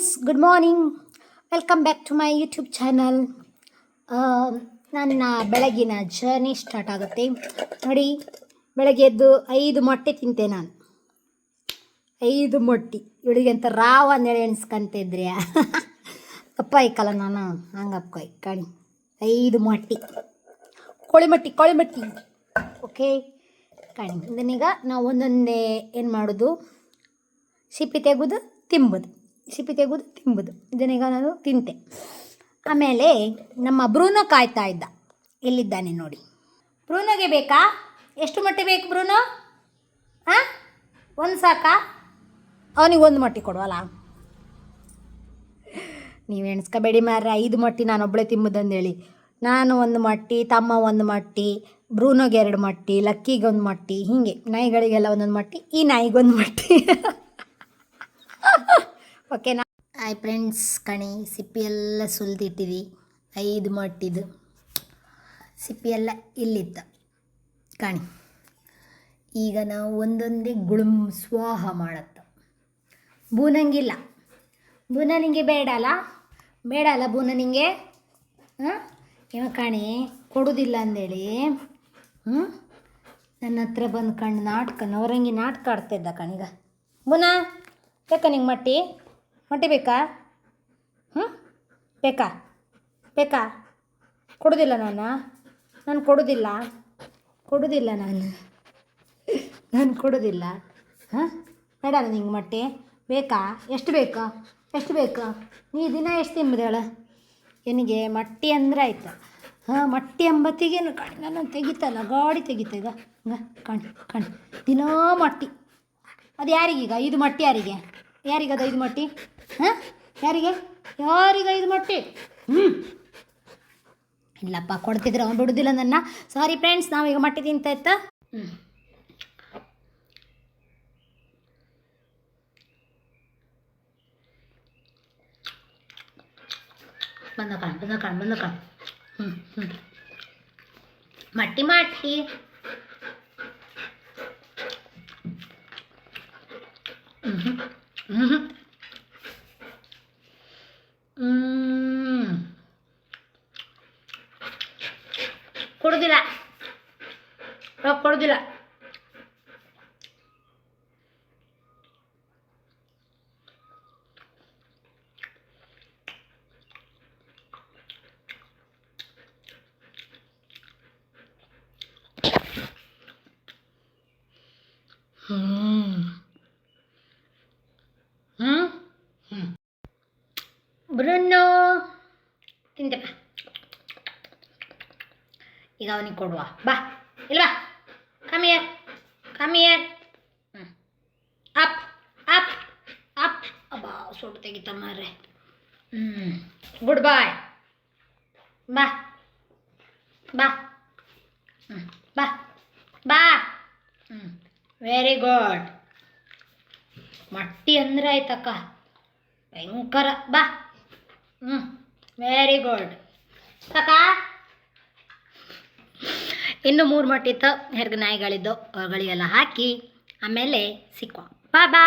Friends good morning welcome back to my YouTube channel ನನ್ನ ಬೆಳಗಿನ journey start ಆಗುತ್ತೆ. ನೋಡಿ, ಬೆಳಗ್ಗೆ ಎದ್ದು ಐದು ಮೊಟ್ಟೆ ತಿಂತೆ ನಾನು. ಐದು ಮೊಟ್ಟೆ. ಇವಳಿಗೆ ಅಂತ ರಾವ್ ಅಂದೇಳಿ ಅಪ್ಪ ಐಕಲ್ಲ ನಾನು ಅಪ್ಪ ಕಣಿ. ಐದು ಮೊಟ್ಟೆ. ಕೋಳಿ ಮಟ್ಟಿ ಕೋಳಿ ಮಟ್ಟಿ. ಓಕೆ? ಕಣಿ. ಇದನ್ನೀಗ ನಾವು ಒಂದೊಂದೇ ಏನು ಮಾಡೋದು? ಸಿಪ್ಪಿ ತೆಗೆದು ತಿಂಬುದು. ಸಿಪ್ಪಿ ತೆಗೆದು ತಿಂಬುದು. ಇದನ್ನೀಗ ನಾನು ತಿಂತೆ. ಆಮೇಲೆ ನಮ್ಮ ಬ್ರೂನೋ ಕಾಯ್ತಾ ಇದ್ದ. ಎಲ್ಲಿದ್ದಾನೆ ನೋಡಿ. ಬ್ರೂನೋಗೆ ಬೇಕಾ? ಎಷ್ಟು ಮೊಟ್ಟೆ ಬೇಕು ಬ್ರೂನೋ? ಹಾಂ ಒಂದು ಸಾಕಾ? ಅವನಿಗೆ ಒಂದು ಮೊಟ್ಟೆ ಕೊಡುವಲ್ಲ ನೀವು ಎಣಿಸ್ಕೋಬೇಡಿ ಮಾರ್ರೆ, ಐದು ಮಟ್ಟಿ ನಾನು ಒಬ್ಬಳೇ ತಿಂಬುದಂದೇಳಿ. ನಾನು ಒಂದು ಮಟ್ಟಿ, ತಮ್ಮ ಒಂದು ಮಟ್ಟಿ, ಬ್ರೂನೋಗೆ ಎರಡು ಮಟ್ಟಿ, ಲಕ್ಕಿಗೆ ಒಂದು ಮೊಟ್ಟೆ, ಹೀಗೆ ನಾಯಿಗಳಿಗೆಲ್ಲ ಒಂದೊಂದು ಮಟ್ಟಿ, ಈ ನಾಯಿಗೊಂದು ಮೊಟ್ಟಿ. ಓಕೆನಾ ಹಾಯ್ ಫ್ರೆಂಡ್ಸ್ ಕಣಿ, ಸಿಪ್ಪಿ ಎಲ್ಲ ಐದು ಮಟ್ಟಿದ್ದು ಸಿಪ್ಪಿ ಎಲ್ಲ ಕಣಿ. ಈಗ ನಾವು ಒಂದೊಂದೇ ಗುಳುಂ ಸ್ವಾಹ ಮಾಡತ್ತ. ಬೂನಂಗಿಲ್ಲ ಬೂನನಿಗೆ ಬೇಡ ಬೇಡಲ್ಲ? ಬೇಡಲ್ಲ ಬೂನ ನಿಂಗೆ ಹಾಂ? ಇವ ಕಣಿ, ಕೊಡೋದಿಲ್ಲ ಅಂದೇಳಿ. ಹ್ಞೂ ನನ್ನ ಹತ್ರ ಬಂದು ಕಣ್ಣು ನಾಟಕ, ನವರಂಗಿ ನಾಟಕ ಆಡ್ತಿದ್ದ ಕಣಿಗ. ಬುನ ಯಾಕ ನಿಂಗೆ ಮಟ್ಟಿ? ಮೊಟ್ಟೆ ಬೇಕಾ? ಹ್ಞೂ ಬೇಕಾ? ಬೇಕಾ? ಕೊಡೋದಿಲ್ಲ ನಾನು? ನಾನು ಕೊಡೋದಿಲ್ಲ. ಕೊಡೋದಿಲ್ಲ ನಾನು. ನಾನು ಕೊಡೋದಿಲ್ಲ. ಹಾಂ? ಬೇಡ ನಾನು ಹಿಂಗೆ ಮಟ್ಟಿ. ಬೇಕಾ? ಎಷ್ಟು ಬೇಕು? ಎಷ್ಟು ಬೇಕು? ನೀ ದಿನ ಎಷ್ಟು ತಿಂಬುದು ಹೇಳ? ಏನಿಗೆ ಮಟ್ಟಿ ಅಂದ್ರೆ ಆಯ್ತು. ಹಾಂ, ಮಟ್ಟಿ ಎಂಬತ್ತಿಗೇನು ಕಾಣಿ, ನಾನು ತೆಗಿತಲ್ಲ, ಗಾಡಿ ತೆಗಿತ ಈಗ. ಹಾಂ ಕಾಣಿ ಕಾಣಿ. ದಿನಾ ಮಟ್ಟಿ. ಅದು ಯಾರಿಗೀಗ ಇದು ಮಟ್ಟಿ ಯಾರಿಗೆ? ಯಾರಿಗದು ಐದು ಮೊಟ್ಟಿ? ಹಾಂ? ಯಾರಿಗೆ? ಯಾರಿಗೆ ಐದು ಮೊಟ್ಟಿ? ಹ್ಞೂ ಇಲ್ಲಪ್ಪ, ಕೊಡ್ತಿದ್ರೆ, ಅವ್ನು ಬಿಡೋದಿಲ್ಲ ನನ್ನ. ಸಾರಿ ಫ್ರೆಂಡ್ಸ್ ನಾವೀಗ ಮಟ್ಟಿ ತಿಂತ ಹ್ಞೂ ಬಂದ ಕಾಣ್ ಬಂದ ಕಾಣ್ ಬಂದ ಹ್ಞೂ ಮಟ್ಟಿ, ಮಾಟ್ಟಿ. ಹ್ಞೂ ಹ್ಞೂ ん。これでら。あ、これでら。ん ಬ್ರುನ್ನೋ ತಿಂದೆಪ್ಪ ಈಗ ಅವನಿಗೆ ಕೊಡುವ. ಬಾ. ಇಲ್ವಾ? ಕಮಿಯರ್ ಕಮಿಯರ್ ಹ್ಞೂ ಅಪ್ ಅಪ್ ಅಪ್ ಅಬ್ಬಾ ಸೊಟ್ಟು ಮಾರ್ರೆ. ಹ್ಞೂ ಗುಡ್ ಬಾಯ್ ಬಾ. ಬಾ. ಹ್ಞೂ ಬಾ. ಬಾ. ಹ್ಞೂ ವೆರಿ ಗುಡ್ ಮಟ್ಟಿ ಅಂದ್ರೆ ಆಯ್ತಕ್ಕ. ಭಯಂಕರ. ಬಾ. ಹ್ಞೂ ವೆರಿ ಗುಡ್ ಸಾಕ ಇನ್ನು ಮೂರು ಮಟ್ಟಿತ್ತು. ಹೆರ್ಗ ನಾಯಿಗಳಿದ್ದು ಅವುಗಳಿಗೆಲ್ಲ ಹಾಕಿ ಆಮೇಲೆ ಸಿಕ್ಕೋ ಬಾ ಬಾ